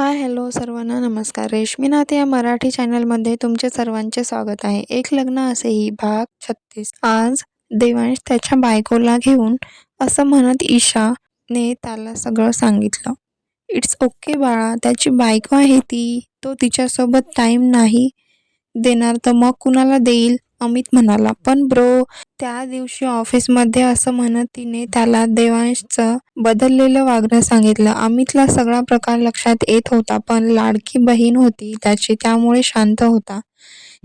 Hi hello सर्वांना नमस्कार. रेशमी नाथ या मराठी चॅनलमध्ये तुमचे सर्वांचे स्वागत आहे. एक लग्न असेही भाग छत्तीस. आज देवांश त्याच्या बायकोला घेऊन असं म्हणत ईशाने त्याला सगळं सांगितलं. इट्स ओके बाळा त्याची बायको आहे ती. तो तिच्यासोबत टाईम नाही देणार तर मग कुणाला देईल? अमित म्हणाला पण ब्रो त्या दिवशी ऑफिसमध्ये असं म्हणत तिने त्याला देवांशचं बदललेलं वागणं सांगितलं. अमितला सगळा प्रकार लक्षात येत होता पण लाडकी बहीण होती त्याची त्यामुळे शांत होता.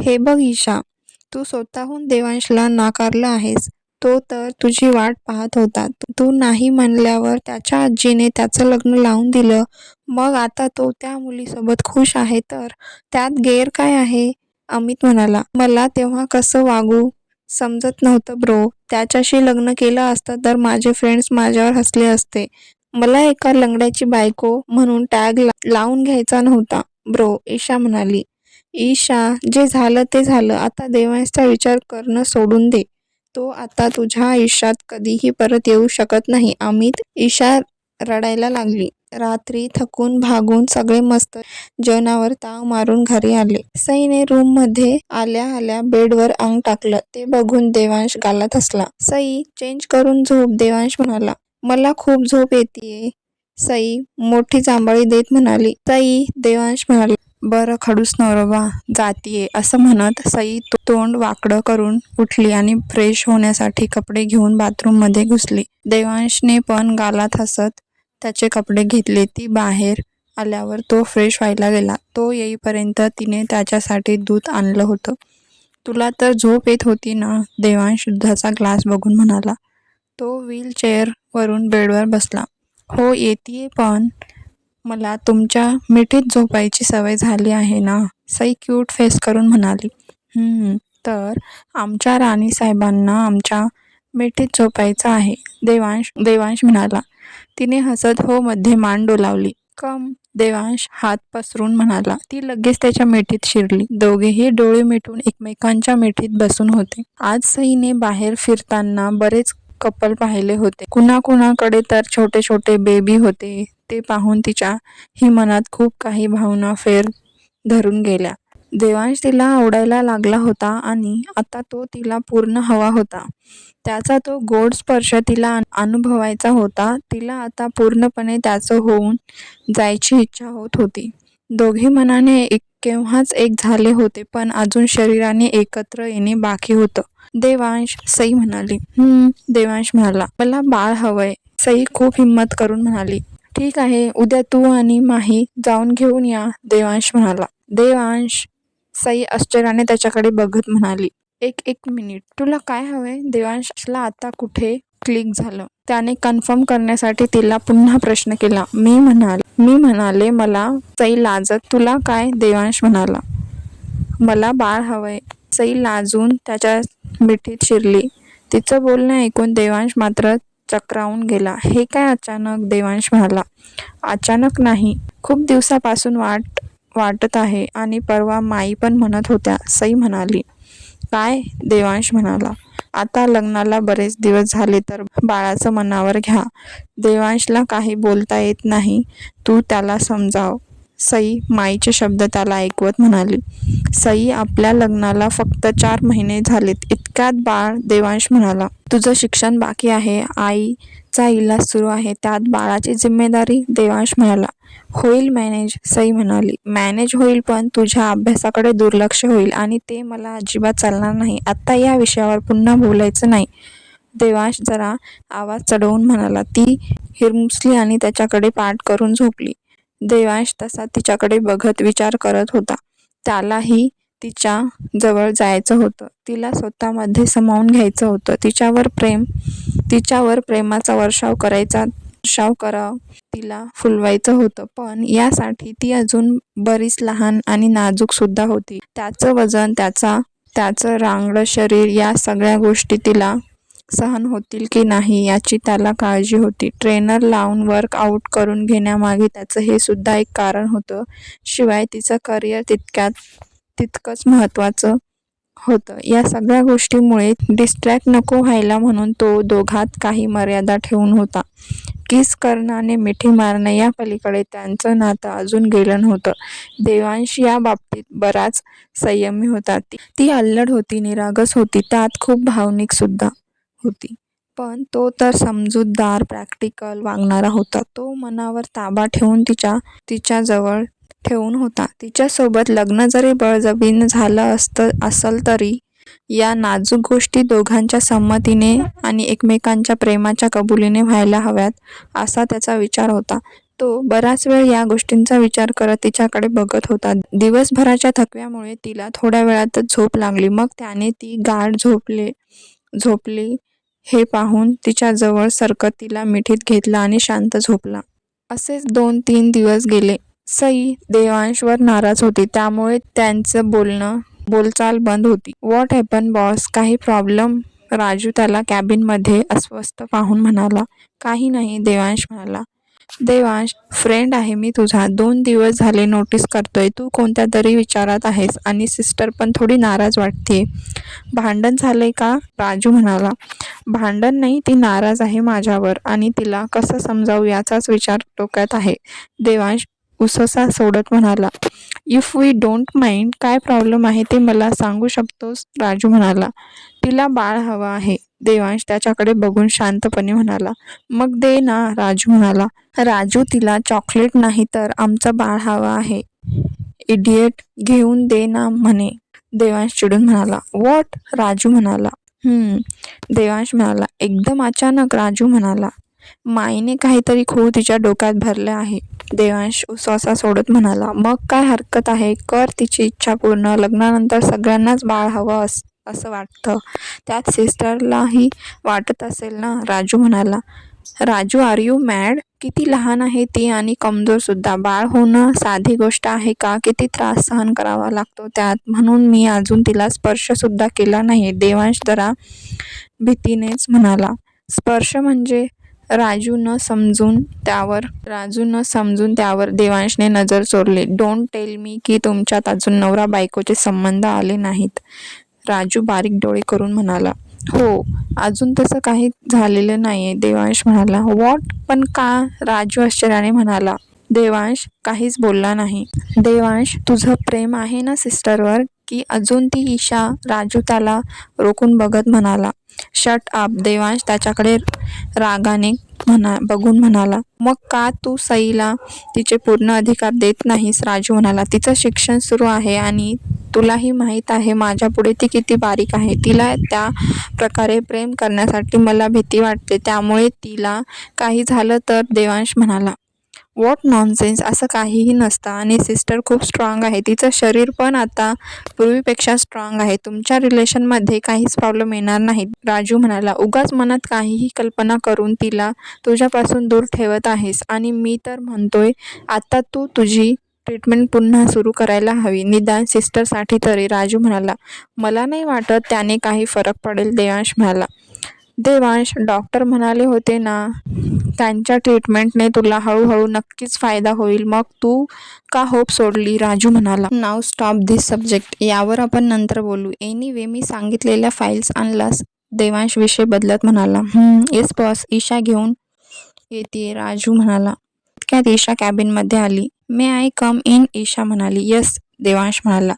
हे बघ ईशा तू स्वतःहून देवांशला नाकारलं आहेस. तो तर तुझी वाट पाहत होता. तू नाही म्हणल्यावर त्याच्या आजीने त्याचं लग्न लावून दिलं. मग आता तो त्या मुलीसोबत खुश आहे तर? त्यात गैर काय आहे? अमित म्हणाला मला तेव्हा कसं वागू? समजत नव्हतं ब्रो. त्याच्याशी लग्न केलं असतं तर माझे फ्रेंड्स माझ्यावर हसले असते. मला एका लंगड्याची बायको म्हणून टॅग लावून घ्यायचा नव्हता. ब्रो ईशा म्हणाली ईशा जे झालं ते झालं. आता देवांशचा विचार करणं सोडून दे. तो आता तुझ्या आयुष्यात कधीही परत येऊ शकत नाही. अमित ईशा रडायला लागली. रात्री थकून भागून सगळे मस्त जेवणावर ताव मारून घरी आले. सईने रूममध्ये आल्या आल्या बेडवर अंग टाकलं. ते बघून देवांश गालात हसला. सई चेंज करून झोप देवांश म्हणाला. मला खूप झोप येते सई मोठी जांभळी देत म्हणाली. सई देवांश म्हणाला. बरं खडूस नवरोबा जातीये असं म्हणत सई तोंड वाकडं करून उठली आणि फ्रेश होण्यासाठी कपडे घेऊन बाथरूममध्ये घुसली. देवांशने पण गालात हसत त्याचे कपडे घेतले ती बाहेर आल्यावर तो फ्रेश व्हायला गेला. तो येईपर्यंत तिने त्याच्यासाठी दूध आणलं होतं. तुला तर झोप येत होती ना? देवांश दुधाचा ग्लास बघून म्हणाला. तो व्हीलचेअरवरून बेडवर बसला. हो येते पण मला तुमच्या मिठीत झोपायची सवय झाली आहे ना? सई क्यूट फेस करून म्हणाली. तर आमच्या राणी साहेबांना आमच्या मिठीत झोपायचं आहे. देवांश देवांश म्हणाला. तिने हसत हो मध्ये मान डोलावली. कम देवांश हात पसरून म्हणाला. ती लगेच त्याच्या मिठीत शिरली. दोघेही डोळे मिटून एकमेकांच्या मिठीत बसून होते. आज सईने बाहेर फिरताना बरेच कपल पाहिले होते. कुणाकुणाकडे तर छोटे छोटे बेबी होते. ते पाहून तिच्या ही मनात खूप काही भावना फेर धरून गेल्या. देवांश तिला आवडायला लागला होता आणि आता तो तिला पूर्ण हवा होता. त्याचा तो गोड स्पर्श तिला अनुभवायचा होता. तिला आता पूर्णपणे त्याचं होऊन जायची इच्छा होत होती. दोघे मनाने एक केव्हाच एक झाले होते पण अजून शरीराने एकत्र येणे बाकी होतं. देवांश सई म्हणाली हम्म देवांश म्हणाला मला बाळ हवंय. सई खूप हिंमत करून म्हणाली ठीक आहे उद्या तू आणि माही जाऊन घेऊन या देवांश म्हणाला. देवांश सई आश्चर्याने त्याच्याकडे बघत म्हणाली एक एक मिनिट. तुला काय हवंय? देवांशला आता कुठे क्लिक झालं? त्याने कन्फर्म करण्यासाठी तिला पुन्हा प्रश्न केला. मी म्हणाल मी म्हणाले मला सई लाजत तुला काय? देवांश म्हणाला मला बाळ हवंय. सई लाजून त्याच्या मिठीत शिरली. तिचं बोलणं ऐकून देवांश मात्र चक्रावून गेला. हे काय अचानक? देवांश म्हणाला अचानक नाही. खूप दिवसापासून वाट वाटत आहे आणि परवा माई पण म्हणत होत्या सई म्हणाली काय? देवांश म्हणाला आता लग्नाला बरेच दिवस झाले तर बाळाचं मनावर घ्या. देवांशला काही बोलता येत नाही. तू त्याला समजाव. सई माईचे शब्द त्याला ऐकवत म्हणाली सई आपल्या लग्नाला फक्त चार महिने झालेत. इतक्यात बाळ देवांश म्हणाला तुझं शिक्षण बाकी आहे. आईचा इलाज सुरू आहे. त्यात बाळाची जिम्मेदारी देवांश म्हणाला. होईल मॅनेज सई म्हणाली. मॅनेज होईल पण तुझ्या अभ्यासाकडे दुर्लक्ष होईल आणि ते मला अजिबात चालणार नाही. आत्ता या विषयावर पुन्हा बोलायचं नाही. देवांश जरा आवाज चढवून म्हणाला. ती हिरमुसली आणि त्याच्याकडे पाठ करून झोपली. देवांश तसा तिच्याकडे बघत विचार करत होता. त्यालाही तिच्या जवळ जायचं होतं. तिला स्वतःमध्ये समावून घ्यायचं होतं. तिच्यावर प्रेम तिच्यावर प्रेमाचा वर्षाव करायचा वर्षाव करा तिला फुलवायचं होतं. पण यासाठी ती अजून बरीच लहान आणि नाजूक सुद्धा होती. त्याचं वजन त्याचा त्याचं रांगडं शरीर या सगळ्या गोष्टी तिला सहन होतील की नाही याची त्याला काळजी होती. ट्रेनर लावून वर्कआउट करून घेण्यामागे त्याचं हे सुद्धा एक कारण होतं. शिवाय तिचं करिअर तितक्यात तितकंच महत्त्वाचं होतं. या सगळ्या गोष्टीमुळे डिस्ट्रॅक्ट नको व्हायला म्हणून तो दोघात काही मर्यादा ठेवून होता. किस करणं आणि मिठी मारणं या पलीकडे त्यांचं नातं अजून गेलं नव्हतं. देवांश या बाबतीत बराच संयमी होता ती. ती अल्लड होती निरागस होती त्यात खूप भावनिक सुद्धा. होती. पण तो तर समजूतदार प्रॅक्टिकल वागणारा होता. तो मनावर ताबा ठेवून तिच्या तिच्याजवळ ठेवून होता. तिच्यासोबत लग्न जरी बळजबीन झालं असतं असल तरी या नाजूक गोष्टी दोघांच्या संमतीने आणि एकमेकांच्या प्रेमाच्या कबुलीने व्हायला हव्यात असा त्याचा विचार होता. तो बराच वेळ या गोष्टींचा विचार करत तिच्याकडे बघत होता. दिवसभराच्या थकव्यामुळे तिला थोड्या वेळातच झोप लागली. मग त्याने ती गाढ झोपले झोपली हे पाहून तिच्याजवळ सरकत तिला मिठीत घेतला आणि शांत झोपला. असेच दोन तीन दिवस गेले. सई देवांशवर नाराज होती. त्यामुळे त्यांचं बोलणं बोलचाल बंद होती. What happen boss? काही प्रॉब्लेम? राजू त्याला कॅबिनमध्ये अस्वस्थ पाहून म्हणाला. काही नाही देवांश म्हणाला. देवांश फ्रेंड आहे मी तुझा. दोन दिवस झाले नोटीस करतोय. तू कोणत्या तरी विचारात आहेस? आणि सिस्टर पण थोडी नाराज वाटते भांडण झाले का? राजू म्हणाला. भांडण नाही ती नाराज आहे माझ्यावर. आणि तिला कसं समजावू याचाच विचार डोक्यात आहे. देवांश उससा सोडत म्हणाला. इफ वी डोंट माइंड काय प्रॉब्लेम आहे ते मला सांगू शकतोस? राजू म्हणाला तिला बाळ हवं आहे. देवांश त्याच्याकडे बघून शांतपणे म्हणाला मग दे ना. राजू म्हणाला राजू तिला चॉकलेट नाही तर आमचं बाळ हवं आहे. इडियट घेऊन दे ना म्हणे. देवांश चिडून म्हणाला वॉट राजू म्हणाला देवांश म्हणाला एकदम अचानक राजू म्हणाला माईने काहीतरी खूळ तिच्या डोक्यात भरले आहे. देवांश उसवासा सोडत म्हणाला मग काय हरकत आहे? कर तिची इच्छा पूर्ण. लग्नानंतर सगळ्यांनाच बाळ हवं अस असं वाटतं. त्यात सिस्टरलाही वाटत असेल ना? राजू म्हणाला राजू आर यू मॅड किती लहान आहे ती आणि कमजोर सुद्धा. बाळ होणं साधी गोष्ट आहे का? किती त्रास सहन करावा लागतो त्यात? म्हणून मी अजून तिला स्पर्श सुद्धा केला नाही देवांश जरा भीतीनेच म्हणाला स्पर्श म्हणजे राजू न समजून त्यावर राजू न समजून त्यावर देवांशने नजर चोरली डोंट टेल मी की तुमच्यात अजून नवरा बायकोचे संबंध आले नाहीत. राजू बारीक डोळे करून म्हणाला हो अजून तसं काही झालेलं नाही आहे देवांश म्हणाला वॉट पण का? राजू आश्चर्याने म्हणाला देवांश काहीच बोलला नाही. देवांश तुझं प्रेम आहे ना सिस्टरवर की अजून ती ईशा? राजू त्याला रोखून बघत म्हणाला शट अप देवांश त्याच्याकडे रागाने म्हणा बघून म्हणाला मग का तू सईला तिचे पूर्ण अधिकार देत नाहीस? राजू म्हणाला तिचं शिक्षण सुरू आहे आणि तुलाही माहीत आहे माझ्यापुढे ती किती बारीक आहे. तिला त्या प्रकारे प्रेम करण्यासाठी मला भीती वाटते. त्यामुळे तिला काही झालं तर देवांश म्हणाला वॉट नॉनसेन्स असं काहीही नसतं. आणि सिस्टर खूप स्ट्रॉंग आहे. तिचं शरीर पण आता पूर्वीपेक्षा स्ट्रॉंग आहे. तुमच्या रिलेशनमध्ये काहीच प्रॉब्लेम येणार नाही राजू म्हणाला उगाच मनात काहीही कल्पना करून तिला तुझ्यापासून दूर ठेवत आहेस. आणि मी तर म्हणतोय आता तू तुझी ट्रीटमेंट पुन्हा सुरू करायला हवी. निदान सिस्टरसाठी तरी. राजू म्हणाला मला नाही वाटत त्याने काही फरक पडेल. देवांश म्हणाला देवांश डॉक्टर म्हणाले होते ना त्यांच्या ट्रीटमेंटने तुला हळूहळू नक्कीच फायदा होईल. मग तू का होप सोडली? राजू म्हणाला. नाव स्टॉप दिस सब्जेक्ट यावर आपण नंतर बोलू. एनिवे मी सांगितलेल्या फाईल्स आणलास. देवांश विषय बदलत म्हणाला. येस बॉस ईशा घेऊन येते राजू म्हणाला. इतक्यात ईशा कॅबिनमध्ये आली. May I come in Isha म्हणाली. येस देवांश म्हणाला.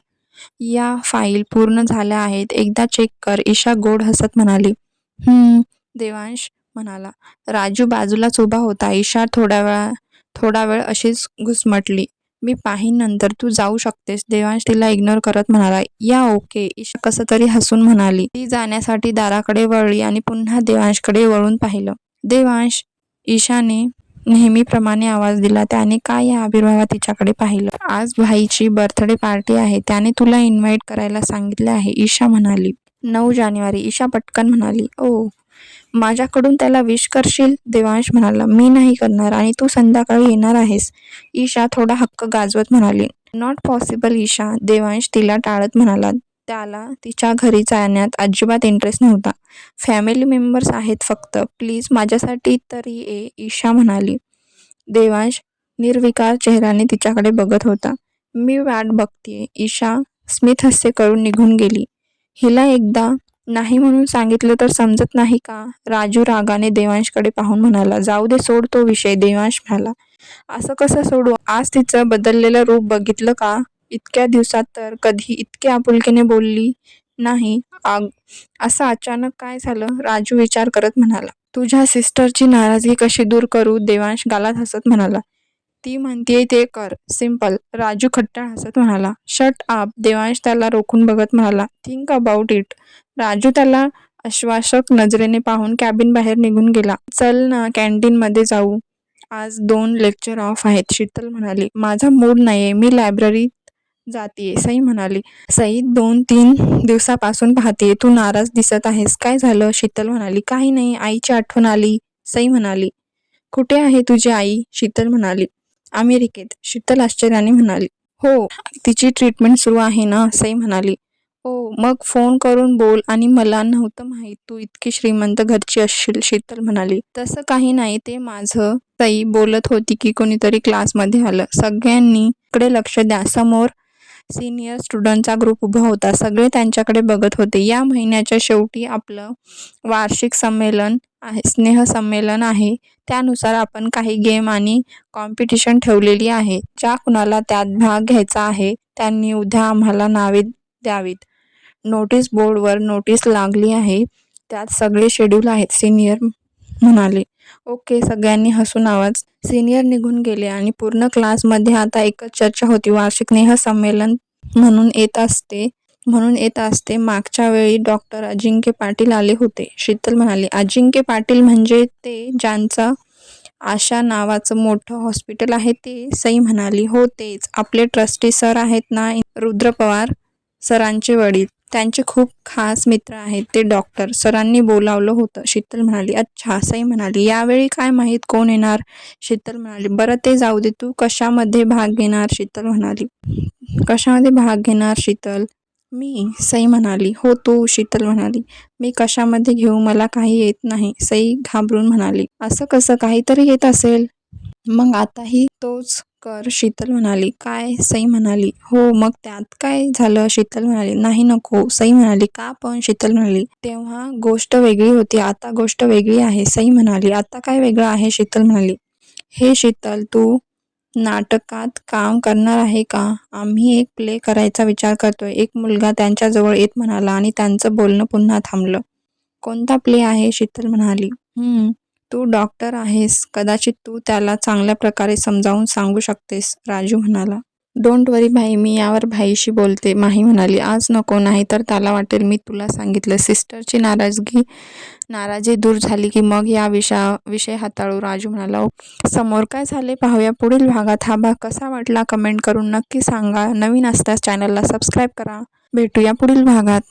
या फाईल पूर्ण झाल्या आहेत. एकदा चेक कर. ईशा गोड हसत म्हणाली. हम्म. देवांश म्हणाला. राजू बाजूलाच उभा होता. ईशा थोड्या वेळा थोडा वेळ अशीच घुसमटली. मी पाहीन नंतर तू जाऊ शकतेस. देवांश तिला इग्नोर करत म्हणाला. या ओके ईशा कसं तरी हसून म्हणाली. ती जाण्यासाठी दाराकडे वळली आणि पुन्हा देवांशकडे वळून पाहिलं. देवांश ईशाने नेहमीप्रमाणे आवाज दिला. त्याने काय या आविर्भावात तिच्याकडे पाहिलं? आज भाईची बर्थडे पार्टी आहे. त्याने तुला इन्व्हाइट करायला सांगितले आहे. ईशा म्हणाली. नऊ जानेवारी. ईशा पटकन म्हणाली ओ माझ्याकडून त्याला विश करशील? देवांश म्हणाला मी नाही करणार आणि तू संध्याकाळी येणार आहेस. ईशा थोडा हक्क गाजवत म्हणाली नॉट पॉसिबल ईशा. देवांश तिला टाळत म्हणाला त्याला तिच्या घरी जाण्यात अजिबात इंटरेस्ट नव्हता. फॅमिली मेंबर्स आहेत फक्त. प्लीज माझ्यासाठी तरी ये ईशा म्हणाली. देवांश निर्विकार चेहऱ्याने तिच्याकडे बघत होता. मी वाट बघतीये. ईशा स्मित हास्य करून निघून गेली. हिला एकदा नाही म्हणून सांगितलं तर समजत नाही का? राजू रागाने देवांशकडे पाहून म्हणाला जाऊ दे सोड तो विषय देवांश म्हणाला. असं कसं सोडू? आज तिचं बदललेलं रूप बघितलं का? इतक्या दिवसात तर कधी इतक्या आपुलकीने बोलली नाही. आग असं अचानक काय झालं? राजू विचार करत म्हणाला तुझ्या सिस्टरची नाराजगी कशी दूर करू? देवांश गालात हसत म्हणाला ती म्हणतीये ते कर. सिंपल राजू खट्टा हसत म्हणाला शट आप. देवांश त्याला रोखून बघत म्हणाला थिंक अबाउट इट राजू त्याला आश्वासक नजरेने पाहून कॅबिन बाहेर निघून गेला. चल ना कॅन्टीनमध्ये जाऊ. आज दोन लेक्चर ऑफ आहेत शीतल म्हणाली. माझा मूड नाहीये. मी लायब्ररीत जातीये सई म्हणाली. सई दोन तीन दिवसापासून पाहते तू नाराज दिसत आहेस. काय झालं? शीतल म्हणाली. काही नाही. आईची आठवण आली सई म्हणाली. कुठे आहे तुझी आई? शीतल म्हणाली. अमेरिकेत. शीतल आश्चर्याने म्हणाली हो तिची ट्रीटमेंट सुरू आहे ना? असंही म्हणाली. हो मग फोन करून बोल आणि मला नव्हतं माहीत तू इतकी श्रीमंत घरची असशील शीतल म्हणाली. तसं काही नाही ते माझं ताई बोलत होती की कोणीतरी क्लासमध्ये आलं. सगळ्यांनी इकडे लक्ष द्या. समोर सिनियर स्टुडंटचा ग्रुप उभा होता. सगळे त्यांच्याकडे बघत होते. या महिन्याच्या शेवटी आपलं वार्षिक संमेलन आहे स्नेहसंमेलन आहे. त्यानुसार आपण काही गेम आणि कॉम्पिटिशन ठेवलेली आहे. ज्या कुणाला त्यात भाग घ्यायचा आहे त्यांनी उद्या आम्हाला नावे द्यावीत. नोटीस बोर्डवर नोटीस लागली आहे. त्यात सगळे शेड्यूल आहेत सिनियर म्हणाले. ओके सगळ्यांनी हसून आवाज. सिनियर निघून गेले आणि पूर्ण क्लासमध्ये आता एकच चर्चा होती. वार्षिक स्नेहसंमेलन म्हणून येत असते. म्हणून येत असते. मागच्या वेळी डॉक्टर अजिंक्य पाटील आले होते. शीतल म्हणाली अजिंक्य पाटील म्हणजे ते ज्यांचं आशा नावाचं मोठं हॉस्पिटल आहे ते सई म्हणाली. हो तेच. आपले ट्रस्टी सर आहेत ना रुद्र पवार सरांचे वडील. त्यांचे खूप खास मित्र आहेत ते डॉक्टर. सरांनी बोलावलं होतं. शीतल म्हणाली अच्छा. सई म्हणाली यावेळी काय माहीत कोण येणार? शीतल म्हणाली बरं ते जाऊ दे. तू कशामध्ये भाग घेणार? शीतल म्हणाली कशामध्ये भाग घेणार शीतल? मी सई म्हणाली हो तू शीतल म्हणाली. मी कशामध्ये घेऊ? मला काही येत नाही. सई घाबरून म्हणाली असं कसं? काहीतरी येत असेल. मग आताही तोच कर शीतल म्हणाली. काय? सई म्हणाली. हो मग त्यात काय झालं? शीतल म्हणाली. नाही नको. सई म्हणाली. का पण? शीतल म्हणाली. तेव्हा गोष्ट वेगळी होती. आता गोष्ट वेगळी आहे. सई म्हणाली. आता काय वेगळं आहे? शीतल म्हणाली. हे शीतल तू नाटकात काम करणार आहे का? आम्ही एक प्ले करायचा विचार करतोय. एक मुलगा त्यांच्याजवळ येत म्हणाला आणि त्यांचं बोलणं पुन्हा थांबलं. कोणता प्ले आहे? शीतल म्हणाली. हम्म तू डॉक्टर आहेस. कदाचित तू त्याला चांगल्या प्रकारे समजावून सांगू शकतेस राजू म्हणाला. डोंट वरी भाई मी यावर भाईशी बोलते. माही म्हणाली आज नको नाही तर त्याला वाटेल मी तुला सांगितलं. सिस्टरची नाराजगी नाराजी दूर झाली की मग या विषया विषय हाताळू राजू म्हणाला समोर काय झाले? पाहूया पुढील भागात. हा भाग कसा वाटला? कमेंट करून नक्की सांगा. नवीन असल्यास चॅनलला सबस्क्राईब करा. भेटूया पुढील भागात.